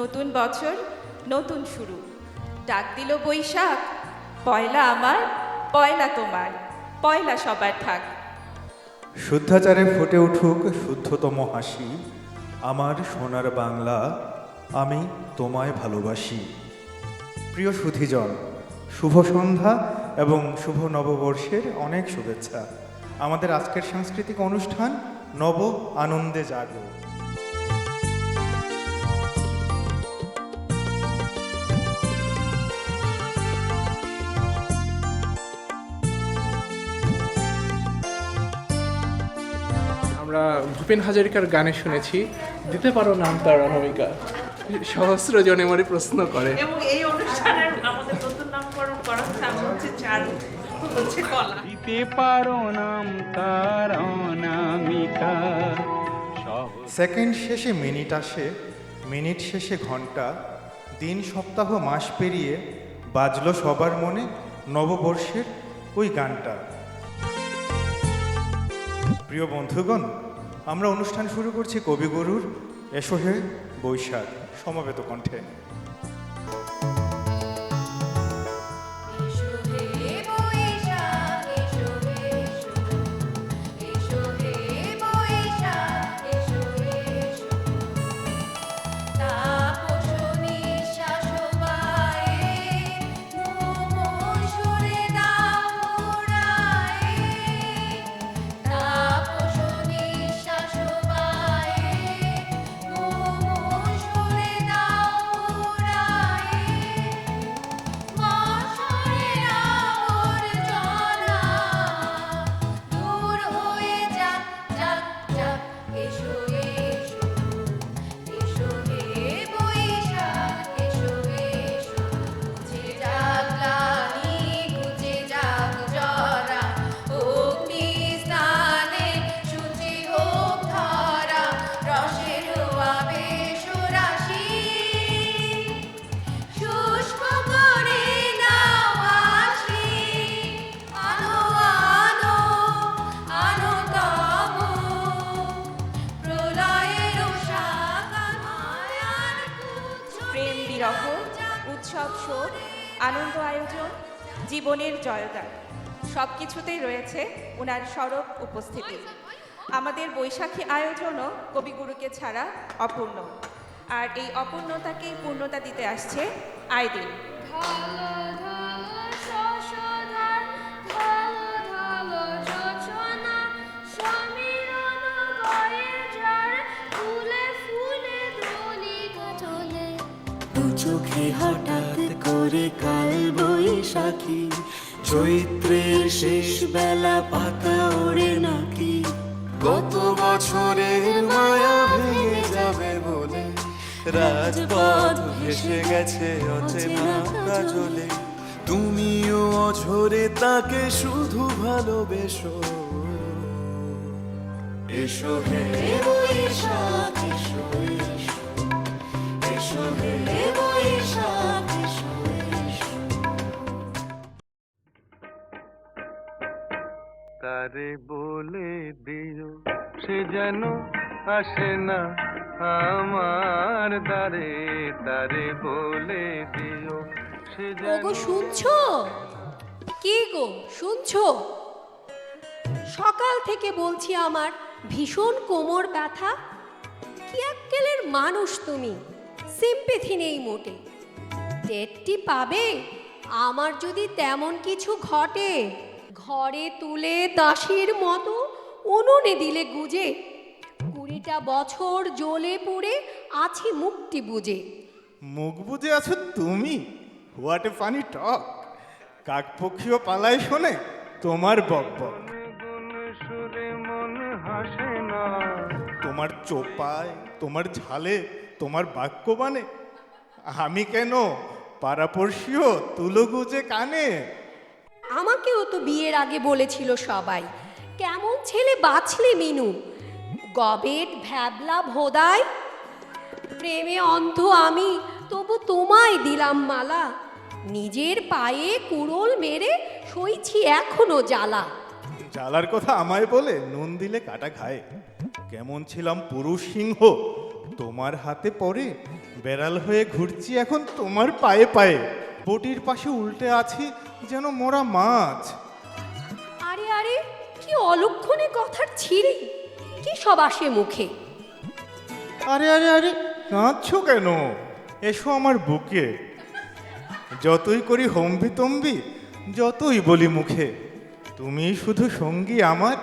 নতুন বছর, নতুন শুরু। ডাক দিল বৈশাখ, পয়লা আমার, পয়লা তোমার, পয়লা সবার থাক। শুদ্ধাচারে ফুটে উঠুক শুদ্ধতম হাসি, আমার সোনার বাংলা আমি তোমায় ভালোবাসি। প্রিয় সুধীজন, শুভ সন্ধ্যা এবং শুভ নববর্ষের অনেক শুভেচ্ছা। আমাদের আজকের সাংস্কৃতিক অনুষ্ঠান নব আনন্দে জাগো। ভূপেন হাজারিকার গানে শুনেছি। দিতে পারো নাম তার অনামিকা সহস্র জনে মনে প্রশ্ন করে। এবং এই অনুষ্ঠানের আমাদের নতুন নামকরণ করা হচ্ছে চারু। হচ্ছে কলা। দিতে পারো নাম তার অনামিকা। সেকেন্ড শেষে মিনিট আসে মিনিট শেষে ঘণ্টা দিন সপ্তাহ মাস পেরিয়ে বাজলো সবার মনে নববর্ষের ওই গানটা। প্রিয় বন্ধুগণ আমরা অনুষ্ঠান শুরু করছি কবিগুরুর এসো হে বৈশাখ সমবেত কণ্ঠে। জীবনের জয়গান। সব কিছুতেই রয়েছে ওনার সরব উপস্থিতি। আমাদের বৈশাখী আয়োজনও কবিগুরুকে ছাড়া অপূর্ণ। আর এই অপূর্ণতাকে পূর্ণতা দিতে আসছে দু চোখে হঠাৎ করে কাল বৈশাখী চৈত্রের শেষ বেলা পাতা ওড়ে নাকি? গত বছরের মায়া ভেঙে যাবে বলে রাজপথ ভেসে গেছে অচেনা কাজলে। তুমিও অঝরে তাকে শুধু ভালোবেসো। এসো হে বৈশাখ যেন আসে না আমার দ্বারে তারে বলে দিও। সে যেন শুনছো? কি গো, শুনছো? সকাল থেকে বলছি আমার ভীষণ কোমর ব্যথা। কি এককেলের মানুষ তুমি? সিম্পেথি নেই মোটে। টেটটি পাবে? আমার যদি তেমন কিছু ঘটে, ঘরে তুলে দাসীর মতো উনুনে দিলে গুজে। কুড়িটা বছর জ্বলে পুড়ে আছি মুক্তি বুঝে মুখ বুঝে আছো তুমি? হোয়াট এ ফানি টক কাকপক্ষীয় পালায় শোনে তোমার বক বক। গুন সুরে হাসে না তোমার চোপায় তোমার ঝালে তোমার বাক্যবানে আমি কেন পাড়াপড়শিও তুলো গুজে কানে? আমাকেও তো বিয়ের আগে বলেছিল সবাই কেমন ছেলে বাছলে মিনু? গবেট ভ্যাবলা ভোদায় প্রেমে অন্ধ আমি তবু তোমায় দিলাম মালা। নিজের পায়ে কুড়োল মেরে সইছি এখনও জ্বালা। জ্বালার কথা আমায় বলে নুন দিলে কাটা খায় কেমন ছিলাম পুরুষ সিংহ তোমার হাতে পড়ে বেড়াল হয়ে ঘুরছি এখন তোমার পায়ে পায়ে। বটির পাশে উল্টে আছি যেন মোরা মাছ। আরে আরে কি অলক্ষণে কথার ছিঁড়ি? কি সব আসে মুখে? আরে আরে আরে কাঁদছো কেন? এসো আমার বুকে। যতই করি হম্বি তম্বি যতই বলি মুখে তুমি শুধু সঙ্গী আমার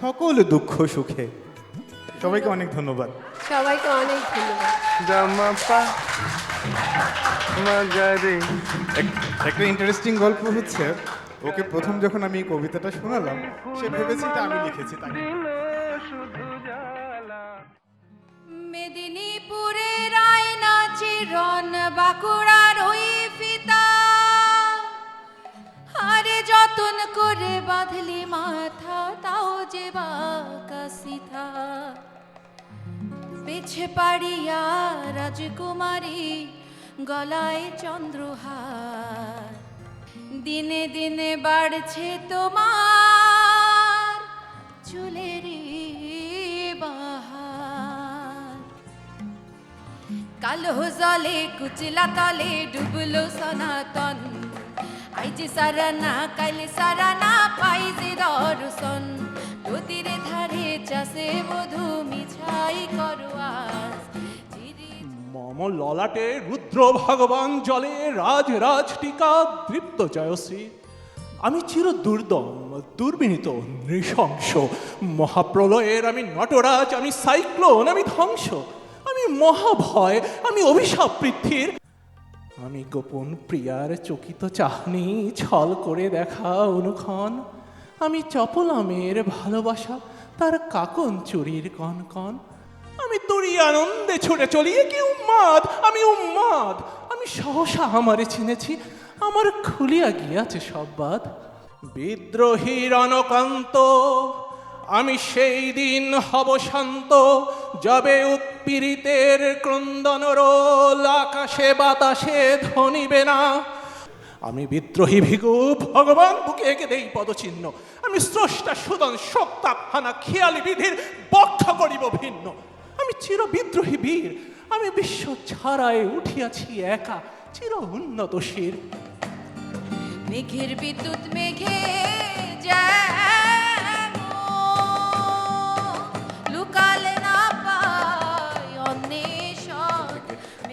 সকল দুঃখ সুখে। সবাইকে অনেক ধন্যবাদ। সবাইকে অনেক ধন্যবাদ। একটা ইন্টারেস্টিং গল্প হচ্ছে ওকে প্রথম যখন আমি কবিতাটা শোনালাম, সে ভেবেছে এটা আমি লিখেছি দিল শুধু জ্বালা মেদিনীপুরের আয়না বাঁকুড়ার ওই ফিতা। আরে যতন করে বাঁধলি মাথা, তাও যে বাঁকা সিথা পেছে পাড়িয়া রাজকুমারী, গলায় চন্দ্রহার। দিনে দিনে বাড়ছে তোমার চুলেরই বাহার। কালো জলে কুচলা তলে ডুবলো সনাতন। আইজ সারানা, কাল সারানা, পাই যে দর্শন। নদীর ধারে চাষে মধু মিছাই করোয়াস চিরি মম ললাটে রুদ্র ভগবান জলে রাজ রাজ টিকা দৃপ্ত জয়শ্রী। আমি চির দুর্দম, দুর্বিনীত, নৃশংস, মহাপ্রলয়ের আমি নটরাজ, আমি সাইক্লোন, আমি ধ্বংস, আমি মহাভয়, আমি অভিশাপ পৃথ্বীর আমি গোপন প্রিয়ার চকিত চাহনি ছল করে দেখা অনুক্ষণ। আমি চপলামের ভালোবাসা, তার কাকন চুরির কনকন। কন আমি তোরই আনন্দে ছুটে চলি। কি উম্মাদ? আমি উম্মাদ। আমি সহসা আমারে চিনেছি। আমার খুলিয়া গিয়াছে সব বাদ বিদ্রোহীর অনকান্ত আমি সেই দিন হব শান্ত। যবে উৎপীড়িতের ক্রন্দন রোল, আকাশে বাতাসে ধ্বনিবে না। আমি বিদ্রোহী ভিগু ভগবান বুকে এঁকে দেই পদচিহ্ন। আমি স্রষ্টা সুদন সত্তা হানা খেয়ালি বিধির বক্ষ করিব ভিন্ন। আমি চির বিদ্রোহী বীর আমি বিশ্ব ছাড়ায় উঠিয়াছি একা চির উন্নত শির। মেঘের বিদ্যুৎ মেঘে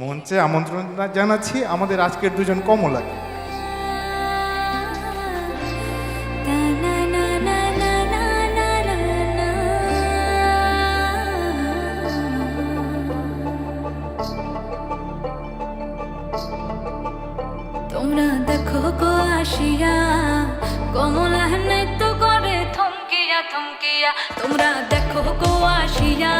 মঞ্চে আমন্ত্রণ জানাচ্ছি আমাদের আজকের দুজন কমলাকে। তোমরা দেখো গো আসিয়া।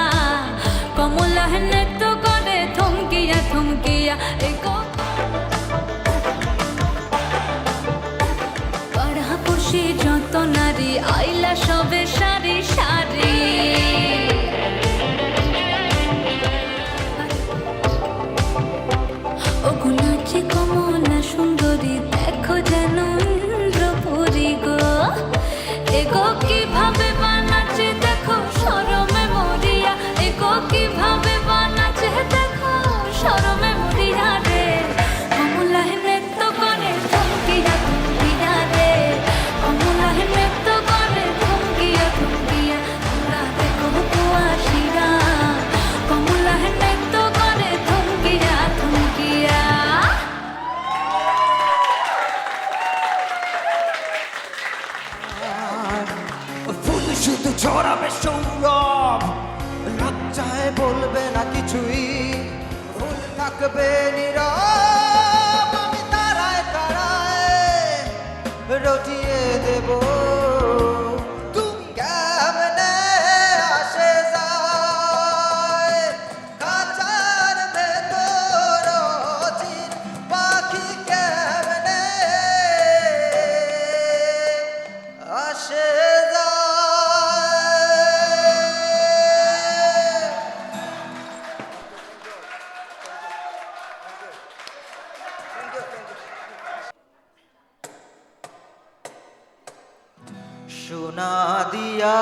সোনা দিয়া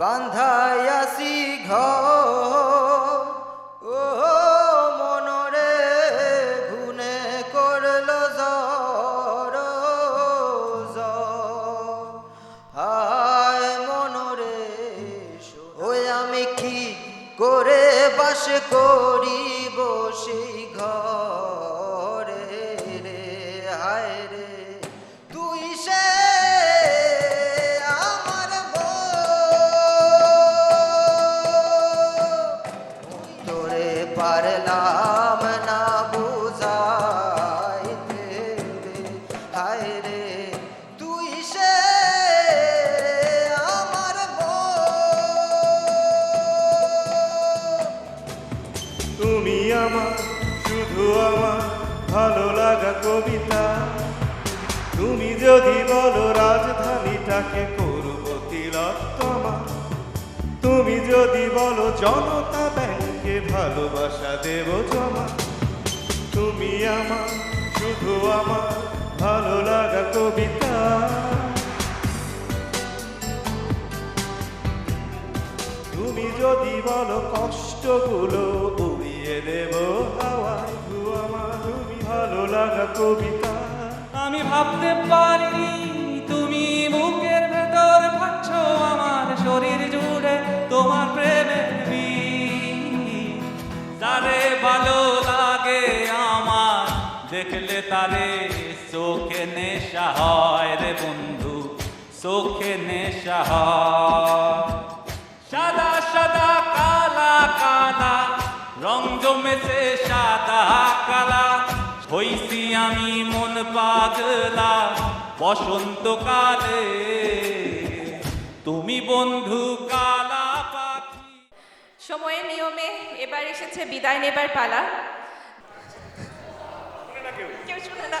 বান্ধায়াসি ঘ মনরে করল করে বাস করিব বসে ঘর? হায় রে? তুই সে আমার তুমি আমার, শুধু আমার ভালো লাগা কবিতা। তুমি যদি বলো রাজধানীটাকে করব তিলোত্তমা তুমি যদি বলো জনতা ব্যাংকে ভালোবাসা দেব জমা তুমি আমার, শুধু আমার ভালো লাগা কবিতা তুমি যদি বলো কষ্টগুলো উড়িয়ে দেব ভালো লাগা কবিতা আমি ভাবতে পারিনি, তুমি বুকের ভেতর ভাবছ আমার শরীর জুড়ে তোমার প্রেমের বীজ। তারে ভালো লাগে আমার, দেখলে তারে নেশা হয় রে বন্ধু চোখে নেশা হয়। সাদা সাদা কালা কালা রং জমেছে সাদা কালা। হইছি আমি মন পাগলা বসন্তকালে। তুমি বন্ধু কালা পাখি। সময়ের নিয়মে এবার এসেছে বিদায় নেবার পালা। কেউ শুনে না।